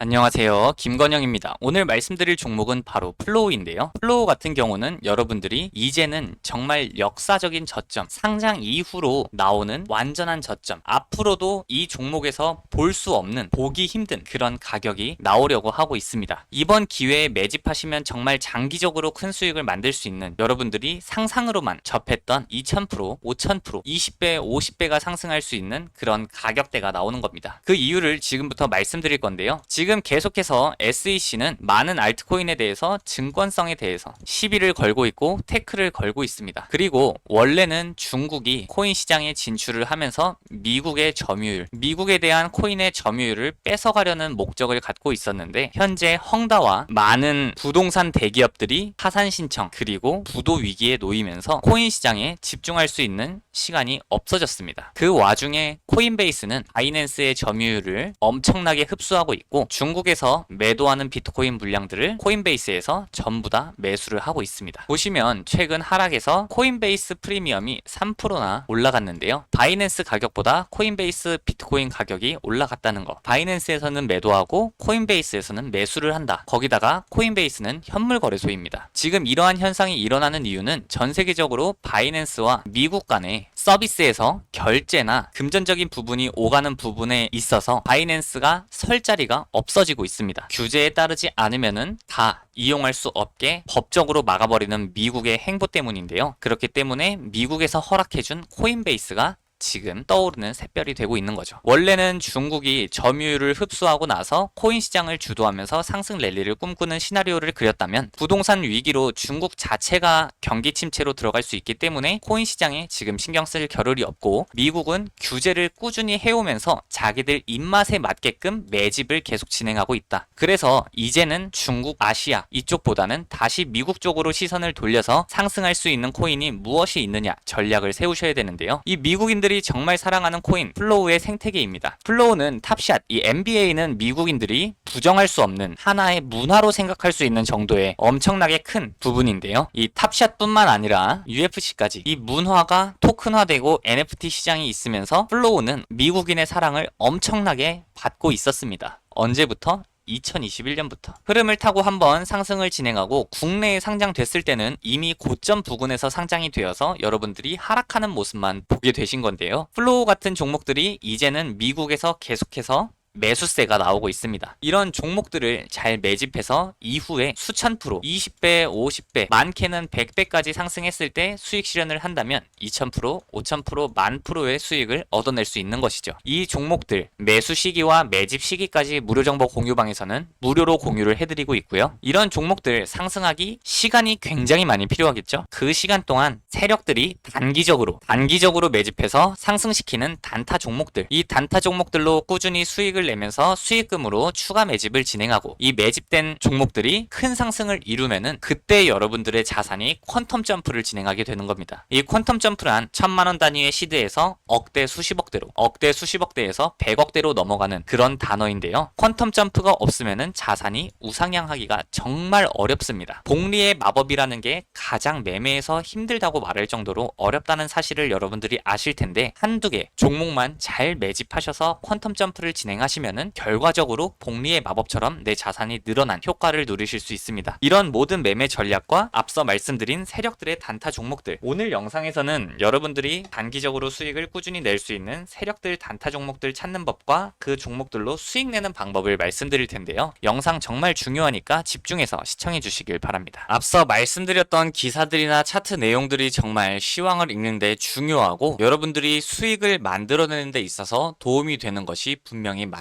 안녕하세요. 김건영입니다. 오늘 말씀드릴 종목은 바로 플로우인데요. 플로우 같은 경우는 여러분들이 이제는 정말 역사적인 저점, 상장 이후로 나오는 완전한 저점, 앞으로도 이 종목에서 볼 수 없는, 보기 힘든 그런 가격이 나오려고 하고 있습니다. 이번 기회에 매집하시면 정말 장기적으로 큰 수익을 만들 수 있는 여러분들이 상상으로만 접했던 2000%, 5000%, 20배, 50배가 상승할 수 있는 그런 가격대가 나오는 겁니다. 그 이유를 지금부터 말씀드릴 건데요. 지금 계속해서 SEC는 많은 알트코인에 대해서 증권성에 대해서 시비를 걸고 있고 태클을 걸고 있습니다. 그리고 원래는 중국이 코인 시장에 진출을 하면서 미국의 점유율, 미국에 대한 코인의 점유율을 뺏어가려는 목적을 갖고 있었는데 현재 헝다와 많은 부동산 대기업들이 파산 신청 그리고 부도 위기에 놓이면서 코인 시장에 집중할 수 있는 시간이 없어졌습니다. 그 와중에 코인베이스는 바이낸스의 점유율을 엄청나게 흡수하고 있고 중국에서 매도하는 비트코인 물량들을 코인베이스에서 전부 다 매수를 하고 있습니다. 보시면 최근 하락에서 코인베이스 프리미엄이 3%나 올라갔는데요. 바이낸스 가격보다 코인베이스 비트코인 가격이 올라갔다는 거. 바이낸스에서는 매도하고 코인베이스에서는 매수를 한다. 거기다가 코인베이스는 현물 거래소입니다. 지금 이러한 현상이 일어나는 이유는 전 세계적으로 바이낸스와 미국 간의 서비스에서 결제나 금전적인 부분이 오가는 부분에 있어서 바이낸스가 설 자리가 없 어지고 있습니다. 규제에 따르지 않으면은 다 이용할 수 없게 법적으로 막아버리는 미국의 행보 때문인데요. 그렇기 때문에 미국에서 허락해준 코인베이스가 지금 떠오르는 샛별이 되고 있는 거죠. 원래는 중국이 점유율을 흡수하고 나서 코인 시장을 주도하면서 상승 랠리를 꿈꾸는 시나리오를 그렸다면 부동산 위기로 중국 자체가 경기 침체로 들어갈 수 있기 때문에 코인 시장에 지금 신경 쓸 겨를이 없고 미국은 규제를 꾸준히 해오면서 자기들 입맛에 맞게끔 매집을 계속 진행하고 있다. 그래서 이제는 중국, 아시아 이쪽보다는 다시 미국 쪽으로 시선을 돌려서 상승할 수 있는 코인이 무엇이 있느냐 전략을 세우셔야 되는데요. 이 미국인들 이 정말 사랑하는 코인 플로우의 생태계입니다. 플로우는 탑샷, 이 NBA는 미국인들이 부정할 수 없는 하나의 문화로 생각할 수 있는 정도의 엄청나게 큰 부분인데요. 이 탑샷뿐만 아니라 UFC까지 이 문화가 토큰화되고 NFT 시장이 있으면서 플로우는 미국인의 사랑을 엄청나게 받고 있었습니다. 언제부터? 2021년부터 흐름을 타고 한번 상승을 진행하고 국내에 상장됐을 때는 이미 고점 부근에서 상장이 되어서 여러분들이 하락하는 모습만 보게 되신 건데요. 플로우 같은 종목들이 이제는 미국에서 계속해서 매수세가 나오고 있습니다. 이런 종목들을 잘 매집해서 이후에 수천 프로, 20배, 50배, 많게는 100배까지 상승했을 때 수익 실현을 한다면 2000%, 5000%, 만 프로의 수익을 얻어낼 수 있는 것이죠. 이 종목들 매수 시기와 매집 시기까지 무료 정보 공유방에서는 무료로 공유를 해드리고 있고요. 이런 종목들 상승하기 시간이 굉장히 많이 필요하겠죠. 그 시간 동안 세력들이 단기적으로 단기적으로 매집해서 상승시키는 단타 종목들, 이 단타 종목들로 꾸준히 수익을 내면서 수익금으로 추가 매집을 진행하고 이 매집된 종목들이 큰 상승을 이루면은 그때 여러분들의 자산이 퀀텀 점프를 진행하게 되는 겁니다. 이 퀀텀 점프란 천만 원 단위의 시드에서 억대 수십억대로, 억대 수십억대에서 백억대로 넘어가는 그런 단어인데요. 퀀텀 점프가 없으면은 자산이 우상향하기가 정말 어렵습니다. 복리의 마법이라는 게 가장 매매에서 힘들다고 말할 정도로 어렵다는 사실을 여러분들이 아실 텐데 한두 개 종목만 잘 매집하셔서 퀀텀 점프를 진행하시면 하시면은 결과적으로 복리의 마법처럼 내 자산이 늘어난 효과를 누리실 수 있습니다. 이런 모든 매매 전략과 앞서 말씀드린 세력들의 단타 종목들 오늘 영상에서는 여러분들이 단기적으로 수익을 꾸준히 낼 수 있는 세력들 단타 종목들 찾는 법과 그 종목들로 수익 내는 방법을 말씀드릴 텐데요. 영상 정말 중요하니까 집중해서 시청해 주시길 바랍니다. 앞서 말씀드렸던 기사들이나 차트 내용들이 정말 시황을 읽는데 중요하고 여러분들이 수익을 만들어내는 데 있어서 도움이 되는 것이 분명히 맞습니다.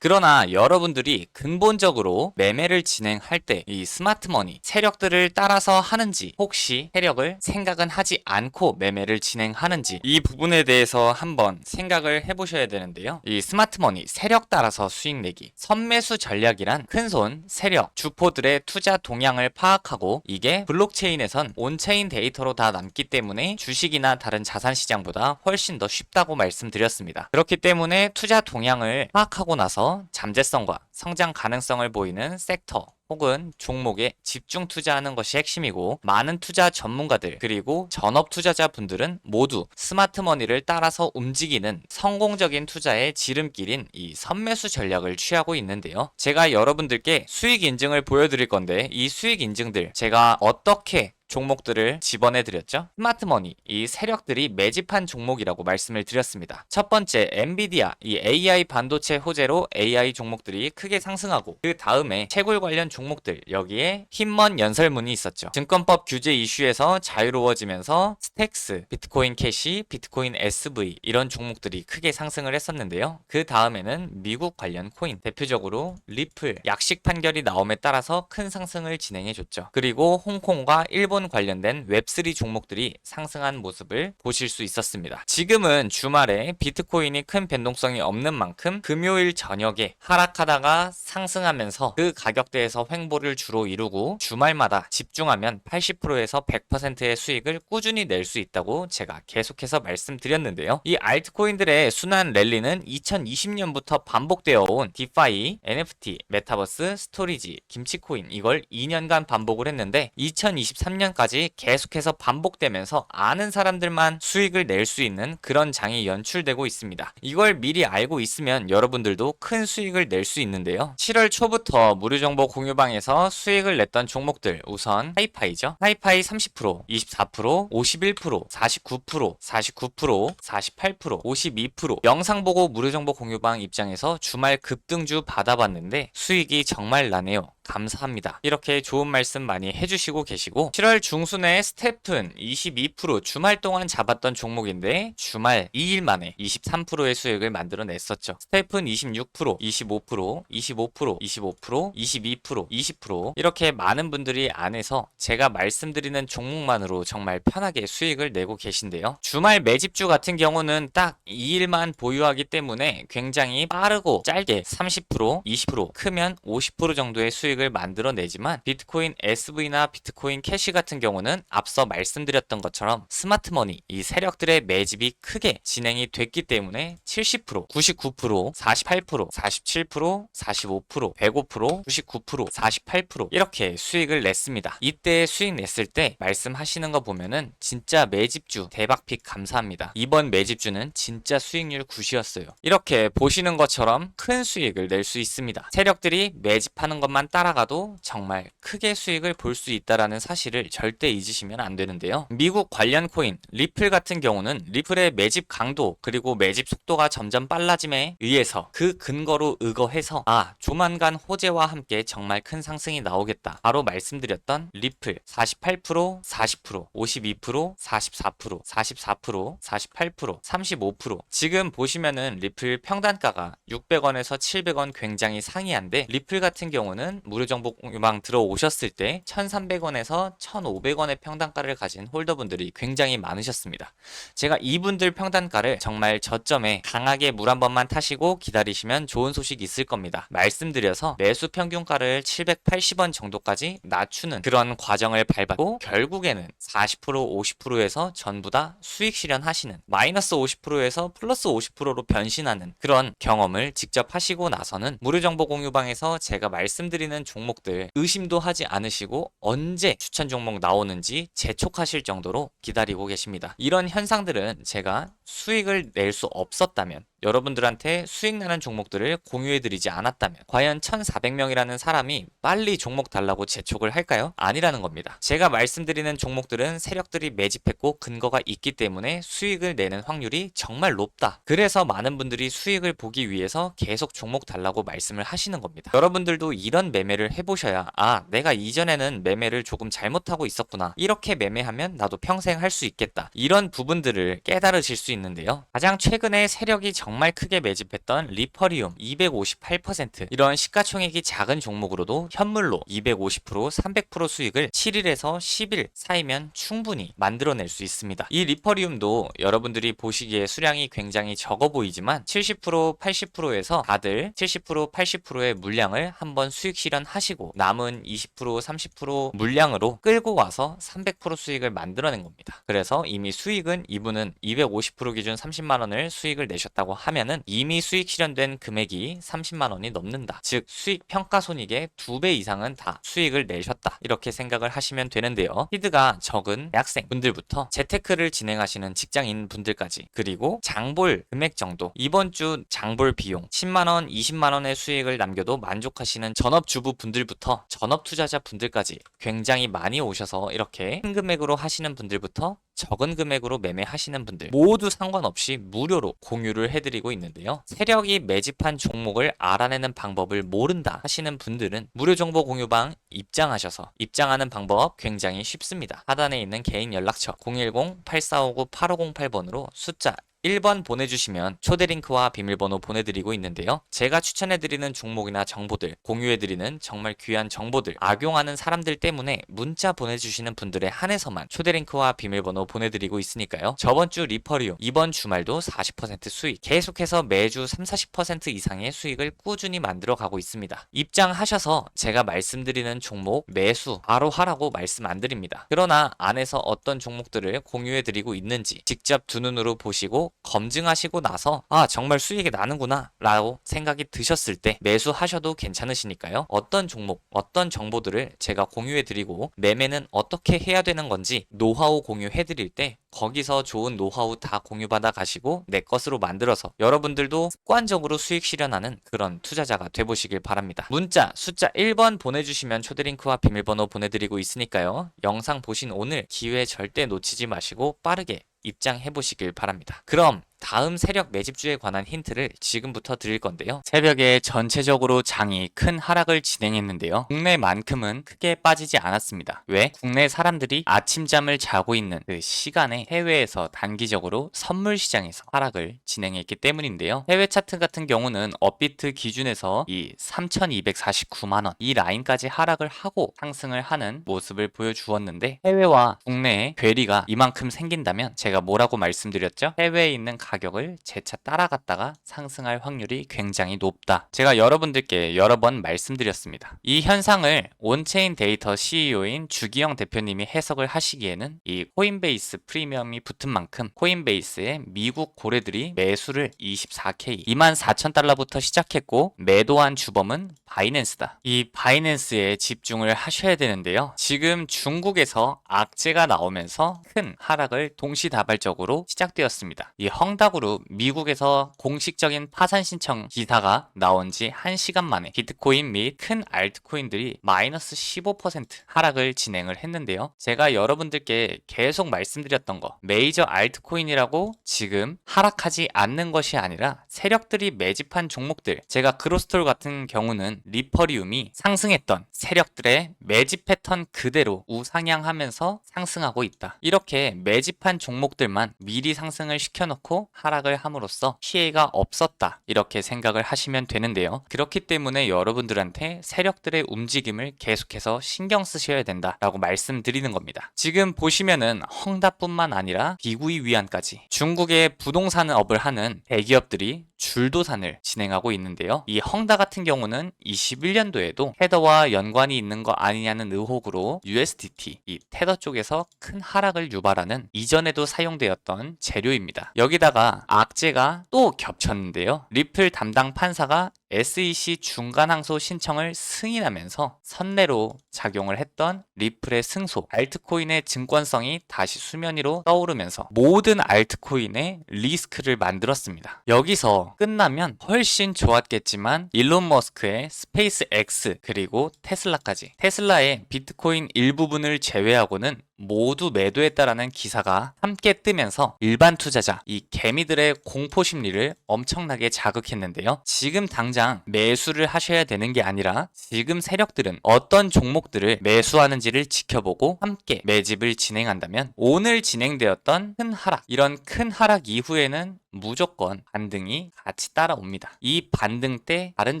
그러나 여러분들이 근본적으로 매매를 진행할 때 이 스마트머니 세력들을 따라서 하는지 혹시 세력을 생각은 하지 않고 매매를 진행하는지 이 부분에 대해서 한번 생각을 해보셔야 되는데요. 이 스마트머니 세력 따라서 수익 내기 선매수 전략이란 큰손 세력 주포들의 투자 동향을 파악하고 이게 블록체인에선 온체인 데이터로 다 남기 때문에 주식이나 다른 자산 시장보다 훨씬 더 쉽다고 말씀드렸습니다. 그렇기 때문에 투자 동향을 파악 하락하고 나서 잠재성과 성장 가능성을 보이는 섹터 혹은 종목에 집중 투자하는 것이 핵심이고 많은 투자 전문가들 그리고 전업 투자자 분들은 모두 스마트 머니를 따라서 움직이는 성공적인 투자의 지름길인 이 선매수 전략을 취하고 있는데요. 제가 여러분들께 수익 인증을 보여드릴 건데 이 수익 인증들 제가 어떻게 종목들을 집어내 드렸죠. 스마트머니, 이 세력들이 매집한 종목이라고 말씀을 드렸습니다. 첫 번째, 엔비디아, 이 AI 반도체 호재로 AI 종목들이 크게 상승하고 그 다음에 채굴 관련 종목들 여기에 힘먼 연설문이 있었죠. 증권법 규제 이슈에서 자유로워지면서 스택스, 비트코인 캐시, 비트코인 SV 이런 종목들이 크게 상승을 했었는데요. 그 다음에는 미국 관련 코인, 대표적으로 리플, 약식 판결이 나옴에 따라서 큰 상승을 진행해 줬죠. 그리고 홍콩과 일본 관련된 웹3 종목들이 상승한 모습을 보실 수 있었습니다. 지금은 주말에 비트코인이 큰 변동성이 없는 만큼 금요일 저녁에 하락하다가 상승하면서 그 가격대에서 횡보를 주로 이루고 주말마다 집중하면 80%에서 100%의 수익을 꾸준히 낼 수 있다고 제가 계속해서 말씀드렸는데요. 이 알트코인들의 순환 랠리는 2020년부터 반복되어 온 디파이, NFT, 메타버스, 스토리지, 김치코인 이걸 2년간 반복을 했는데 2023년까지 계속해서 반복되면서 아는 사람들만 수익을 낼 수 있는 그런 장이 연출되고 있습니다. 이걸 미리 알고 있으면 여러분들도 큰 수익을 낼 수 있는데 요. 7월 초부터 무료 정보 공유방에서 수익을 냈던 종목들 우선 하이파이죠. 하이파이 30%, 24%, 51%, 49%, 49%, 48%, 52% 영상 보고 무료 정보 공유방 입장에서 주말 급등주 받아봤는데 수익이 정말 나네요. 감사합니다. 이렇게 좋은 말씀 많이 해주시고 계시고 7월 중순에 스태픈 22% 주말 동안 잡았던 종목인데 주말 2일 만에 23%의 수익을 만들어냈었죠. 스태픈 26%, 25%, 25%, 25%, 22%, 20% 이렇게 많은 분들이 안에서 제가 말씀드리는 종목만으로 정말 편하게 수익을 내고 계신데요. 주말 매집주 같은 경우는 딱 2일만 보유하기 때문에 굉장히 빠르고 짧게 30%, 20%, 크면 50% 정도의 수익 수익을 만들어내지만 비트코인 SV나 비트코인 캐시 같은 경우는 앞서 말씀드렸던 것처럼 스마트머니 이 세력들의 매집이 크게 진행이 됐기 때문에 70%, 99%, 48%, 47%, 45%, 105%, 99%, 48% 이렇게 수익을 냈습니다. 이때 수익 냈을 때 말씀하시는 거 보면은 진짜 매집주 대박픽 감사합니다. 이번 매집주는 진짜 수익률 굿이었어요. 이렇게 보시는 것처럼 큰 수익을 낼 수 있습니다. 세력들이 매집하는 것만 따라 따라가도 정말 크게 수익을 볼 수 있다라는 사실을 절대 잊으시면 안 되는데요. 미국 관련 코인 리플 같은 경우는 리플의 매집 강도 그리고 매집 속도가 점점 빨라짐에 의해서 그 근거로 의거해서 아 조만간 호재와 함께 정말 큰 상승이 나오겠다. 바로 말씀드렸던 리플 48%, 40%, 52%, 44%, 44%, 48%, 35% 지금 보시면은 리플 평단가가 600원에서 700원 굉장히 상이한데 리플 같은 경우는 무료 정보 공유방 들어오셨을 때 1,300원에서 1,500원의 평단가를 가진 홀더분들이 굉장히 많으셨습니다. 제가 이분들 평단가를 정말 저점에 강하게 물 한 번만 타시고 기다리시면 좋은 소식 있을 겁니다. 말씀드려서 매수 평균가를 780원 정도까지 낮추는 그런 과정을 밟았고 결국에는 40% 50%에서 전부 다 수익 실현하시는 마이너스 50%에서 플러스 50%로 변신하는 그런 경험을 직접 하시고 나서는 무료 정보 공유방에서 제가 말씀드리는 종목들 의심도 하지 않으시고 언제 추천 종목 나오는지 재촉하실 정도로 기다리고 계십니다. 이런 현상들은 제가 수익을 낼 수 없었다면 여러분들한테 수익 나는 종목들을 공유해드리지 않았다면 과연 1400명이라는 사람이 빨리 종목 달라고 재촉을 할까요? 아니라는 겁니다. 제가 말씀드리는 종목들은 세력들이 매집했고 근거가 있기 때문에 수익을 내는 확률이 정말 높다. 그래서 많은 분들이 수익을 보기 위해서 계속 종목 달라고 말씀을 하시는 겁니다. 여러분들도 이런 매매를 해보셔야 아 내가 이전에는 매매를 조금 잘못하고 있었구나 이렇게 매매하면 나도 평생 할 수 있겠다 이런 부분들을 깨달으실 수 있는데요. 가장 최근에 세력이 정말 크게 매집했던 리퍼리움 258% 이런 시가총액이 작은 종목으로도 현물로 250% 300% 수익을 7일에서 10일 사이면 충분히 만들어낼 수 있습니다. 이 리퍼리움도 여러분들이 보시기에 수량이 굉장히 적어 보이지만 70% 80%에서 다들 70% 80%의 물량을 한번 수익 실현하시고 남은 20% 30% 물량으로 끌고 와서 300% 수익을 만들어낸 겁니다. 그래서 이미 수익은 이분은 250% 기준 30만 원을 수익을 내셨다고 하면은 이미 수익 실현된 금액이 30만 원이 넘는다. 즉 수익 평가 손익의 2배 이상은 다 수익을 내셨다. 이렇게 생각을 하시면 되는데요. 히드가 적은 대학생 분들부터 재테크를 진행하시는 직장인 분들까지 그리고 장볼 금액 정도 이번 주 장볼 비용 10만 원, 20만 원의 수익을 남겨도 만족하시는 전업 주부 분들부터 전업 투자자 분들까지 굉장히 많이 오셔서 이렇게 큰 금액으로 하시는 분들부터 적은 금액으로 매매하시는 분들 모두 상관없이 무료로 공유를 해드 리고 있는데요. 세력이 매집한 종목을 알아내는 방법을 모른다 하시는 분들은 무료 정보 공유방 입장하셔서 입장하는 방법 굉장히 쉽습니다. 하단에 있는 개인 연락처 010-8459-8508번으로 숫자 1번 보내주시면 초대 링크와 비밀번호 보내드리고 있는데요. 제가 추천해드리는 종목이나 정보들, 공유해드리는 정말 귀한 정보들, 악용하는 사람들 때문에 문자 보내주시는 분들에 한해서만 초대 링크와 비밀번호 보내드리고 있으니까요. 저번 주 리퍼리움, 이번 주말도 40% 수익, 계속해서 매주 3, 40% 이상의 수익을 꾸준히 만들어 가고 있습니다. 입장하셔서 제가 말씀드리는 종목 매수 바로 하라고 말씀 안 드립니다. 그러나 안에서 어떤 종목들을 공유해드리고 있는지 직접 두 눈으로 보시고 검증하시고 나서 아 정말 수익이 나는구나 라고 생각이 드셨을 때 매수하셔도 괜찮으시니까요 어떤 종목 어떤 정보들을 제가 공유해 드리고 매매는 어떻게 해야 되는 건지 노하우 공유해 드릴 때 거기서 좋은 노하우 다 공유받아 가시고 내 것으로 만들어서 여러분들도 습관적으로 수익 실현하는 그런 투자자가 되보시길 바랍니다. 문자 숫자 1번 보내주시면 초대링크와 비밀번호 보내드리고 있으니까요. 영상 보신 오늘 기회 절대 놓치지 마시고 빠르게 입장해 보시길 바랍니다. 그럼 다음 세력 매집주에 관한 힌트를 지금부터 드릴 건데요. 새벽에 전체적으로 장이 큰 하락을 진행했는데요. 국내만큼은 크게 빠지지 않았습니다. 왜? 국내 사람들이 아침잠을 자고 있는 그 시간에 해외에서 단기적으로 선물 시장에서 하락을 진행했기 때문인데요. 해외 차트 같은 경우는 업비트 기준에서 이 3,249만 원 이 라인까지 하락을 하고 상승을 하는 모습을 보여주었는데 해외와 국내의 괴리가 이만큼 생긴다면 제가 뭐라고 말씀드렸죠? 해외에 있는 가격을 재차 따라갔다가 상승할 확률이 굉장히 높다. 제가 여러분들께 여러 번 말씀드렸습니다. 이 현상을 온체인 데이터 CEO인 주기영 대표님이 해석을 하시기에는 이 코인베이스 프리미엄이 붙은 만큼 코인베이스의 미국 고래들이 매수를 24K 24,000달러부터 시작했고 매도한 주범은 바이낸스다. 이 바이낸스에 집중을 하셔야 되는데요. 지금 중국에서 악재가 나오면서 큰 하락을 동시다발적으로 시작되었습니다. 이 헝 다그룹 미국에서 공식적인 파산 신청 기사가 나온 지 1시간 만에 비트코인 및 큰 알트코인들이 마이너스 15% 하락을 진행을 했는데요. 제가 여러분들께 계속 말씀드렸던 거 메이저 알트코인이라고 지금 하락하지 않는 것이 아니라 세력들이 매집한 종목들 제가 그로스톨 같은 경우는 리퍼리움이 상승했던 세력들의 매집 패턴 그대로 우상향하면서 상승하고 있다. 이렇게 매집한 종목들만 미리 상승을 시켜놓고 하락을 함으로써 피해가 없었다. 이렇게 생각을 하시면 되는데요. 그렇기 때문에 여러분들한테 세력들의 움직임을 계속해서 신경 쓰셔야 된다라고 말씀드리는 겁니다. 지금 보시면은 헝다뿐만 아니라 비구이 위안까지 중국의 부동산 업을 하는 대기업들이 줄도산을 진행하고 있는데요. 이 헝다 같은 경우는 21년도에도 테더와 연관이 있는 거 아니냐는 의혹으로 USDT, 이 테더 쪽에서 큰 하락을 유발하는 이전에도 사용되었던 재료입니다. 여기다가 악재가 또 겹쳤는데요. 리플 담당 판사가 SEC 중간 항소 신청을 승인하면서 선내로 작용을 했던 리플의 승소, 알트코인의 증권성이 다시 수면 위로 떠오르면서 모든 알트코인의 리스크를 만들었습니다. 여기서 끝나면 훨씬 좋았겠지만 일론 머스크의 스페이스 X 그리고 테슬라까지 테슬라의 비트코인 일부분을 제외하고는 모두 매도했다라는 기사가 함께 뜨면서 일반 투자자, 이 개미들의 공포 심리를 엄청나게 자극했는데요. 지금 당장 매수를 하셔야 되는 게 아니라 지금 세력들은 어떤 종목들을 매수하는지를 지켜보고 함께 매집을 진행한다면 오늘 진행되었던 큰 하락, 이런 큰 하락 이후에는 무조건 반등이 같이 따라옵니다. 이 반등 때 다른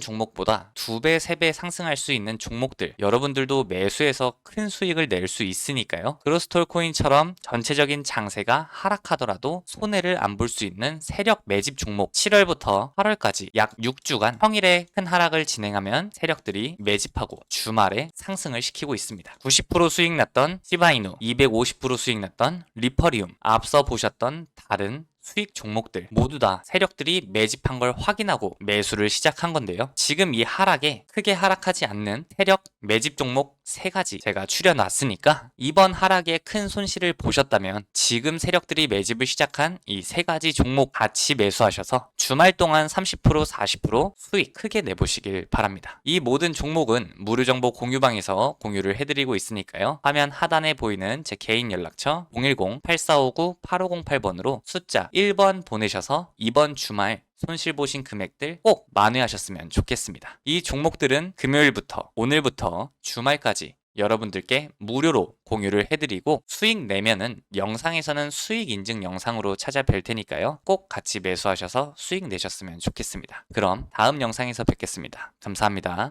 종목보다 두 배, 세배 상승할 수 있는 종목들 여러분들도 매수해서 큰 수익을 낼 수 있으니까요. 그로스톨 코인처럼 전체적인 장세가 하락하더라도 손해를 안 볼 수 있는 세력 매집 종목 7월부터 8월까지 약 6주간 평일에 큰 하락을 진행하면 세력들이 매집하고 주말에 상승을 시키고 있습니다. 90% 수익 났던 시바이누, 250% 수익 났던 리퍼리움, 앞서 보셨던 다른 수익 종목들 모두 다 세력들이 매집한 걸 확인하고 매수를 시작한 건데요. 지금 이 하락에 크게 하락하지 않는 세력 매집 종목 세 가지 제가 추려놨으니까 이번 하락에 큰 손실을 보셨다면 지금 세력들이 매집을 시작한 이 세 가지 종목 같이 매수하셔서 주말 동안 30% 40% 수익 크게 내보시길 바랍니다. 이 모든 종목은 무료 정보 공유방에서 공유를 해드리고 있으니까요. 화면 하단에 보이는 제 개인 연락처 010-8459-8508번으로 숫자 1번 보내셔서 이번 주말 손실 보신 금액들 꼭 만회하셨으면 좋겠습니다. 이 종목들은 금요일부터 오늘부터 주말까지 여러분들께 무료로 공유를 해드리고 수익 내면은 영상에서는 수익 인증 영상으로 찾아뵐 테니까요. 꼭 같이 매수하셔서 수익 내셨으면 좋겠습니다. 그럼 다음 영상에서 뵙겠습니다. 감사합니다.